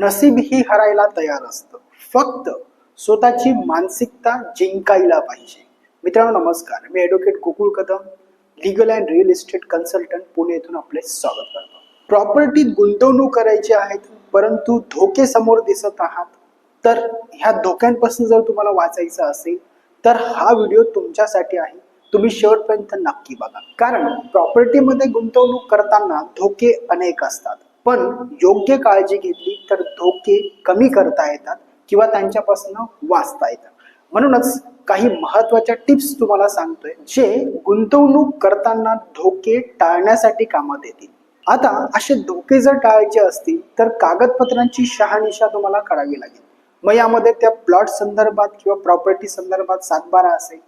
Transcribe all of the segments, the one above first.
नशीबही हरायला तयार असतं. फक्त स्वतःची मानसिकता जिंकायला पाहिजे. मित्रांनो नमस्कार. मी advocate Gokul Kadam legal and real estate consultant Pune येथून आपले स्वागत करतो. प्रॉपर्टीत गुंतवणूक करायची आहेत परंतु धोके समोर दिसत आहात तर ह्या धोक्यांपासून जर तुम्हाला वाचायचं असेल तर हा व्हिडिओ तुमच्यासाठी आहे. तुम्ही शेवटपर्यंत नक्की बघा. कारण प्रॉपर्टीमध्ये गुंतवणूक करताना धोके अनेक असतात. पण योग्य काळजी घेतली तर धोके कमी करता येतात किंवा त्यांच्यापासून वाचता येतात. म्हणूनच काही महत्त्वाच्या टिप्स तुम्हाला सांगतोय जे गुंतवणूक करताना धोके टाळण्यासाठी कामात येतील. आता असे धोके जर टाळायचे असतील तर कागदपत्रांची शहानिशा तुम्हाला करावी लागेल. मग यामध्ये त्या प्लॉट संदर्भात किंवा प्रॉपर्टी संदर्भात सातबारा असेल.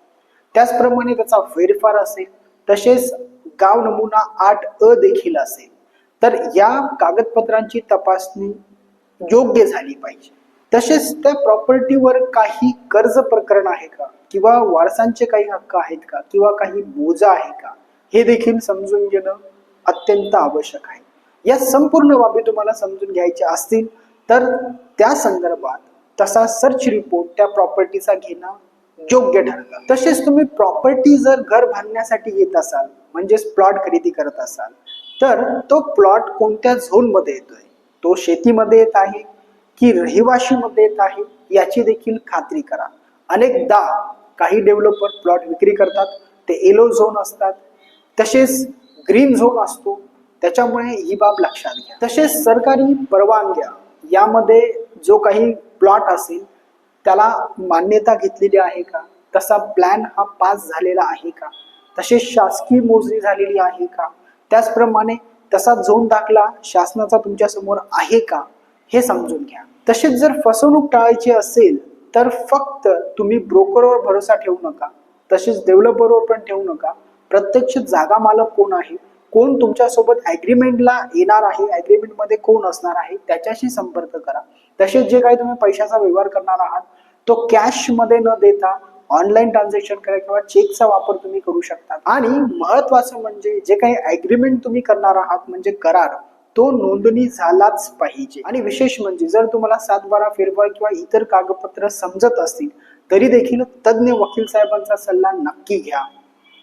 त्याचप्रमाणे त्याचा फेरफार असेल. तसेच गाव नमुना आठ अ देखील असेल. तर या कागदपत्रांची तपासणी योग्य झाली पाहिजे. तसेच त्या प्रॉपर्टीवर काही कर्ज प्रकरण आहे का? किंवा वारसांचे काही हक्क आहेत का? किंवा काही बोजा आहे का? हे देखील समजून घेणं अत्यंत आवश्यक आहे. या संपूर्ण बाबी तुम्हाला समजून घ्यायच्या असतील तर त्या संदर्भात तसा सर्च रिपोर्ट त्या प्रॉपर्टीचा घेणं योग्य ठरलं. तसेच तुम्ही प्रॉपर्टी जर घर बांधण्यासाठी येत असाल म्हणजेच प्लॉट खरेदी करत असाल तर तो प्लॉट कोणत्या झोनमध्ये येतोय? तो शेतीमध्ये येत आहे की रहिवाशीमध्ये येत आहे? याची देखील खात्री करा. अनेकदा काही डेव्हलपर प्लॉट विक्री करतात ते एलो झोन असतात तसेच ग्रीन झोन असतो. त्याच्यामुळे ही बाब लक्षात घ्या. तसेच सरकारी परवानग्या यामध्ये जो काही प्लॉट असेल त्याला मान्यता घेतलेली आहे का? तसा प्लॅन हा पास झालेला आहे का? तसेच शासकीय मोजणी झालेली आहे का? त्याचप्रमाणे तसा झोन दाखला शासनाचा तुमच्यासमोर आहे का? हे समजून घ्या. तसेच जर फसवणूक टाळायची असेल तर फक्त तुम्ही ब्रोकरवर भरोसा ठेवू नका. तसेच डेव्हलपरवर पण ठेवू नका. प्रत्यक्ष जागा मालक कोण आहे? कोण तुमच्यासोबत ॲग्रीमेंटला येणार आहे? ॲग्रीमेंटमध्ये कोण असणार आहे? त्याच्याशी संपर्क करा. तसेच जे काही तुम्ही पैशाचा व्यवहार करणार आहात तो कॅशमध्ये न देता ऑनलाईन ट्रान्झॅक्शन करा किंवा चेकचा वापर तुम्ही करू शकता. आणि महत्वाचं म्हणजे जे काही ॲग्रीमेंट तुम्ही करणार आहात म्हणजे करार तो नोंदणी झालाच पाहिजे. आणि विशेष म्हणजे जर तुम्हाला सातबारा फेरफार किंवा इतर कागदपत्र समजत असतील तरी देखील तज्ज्ञ वकील साहेबांचा सल्ला नक्की घ्या.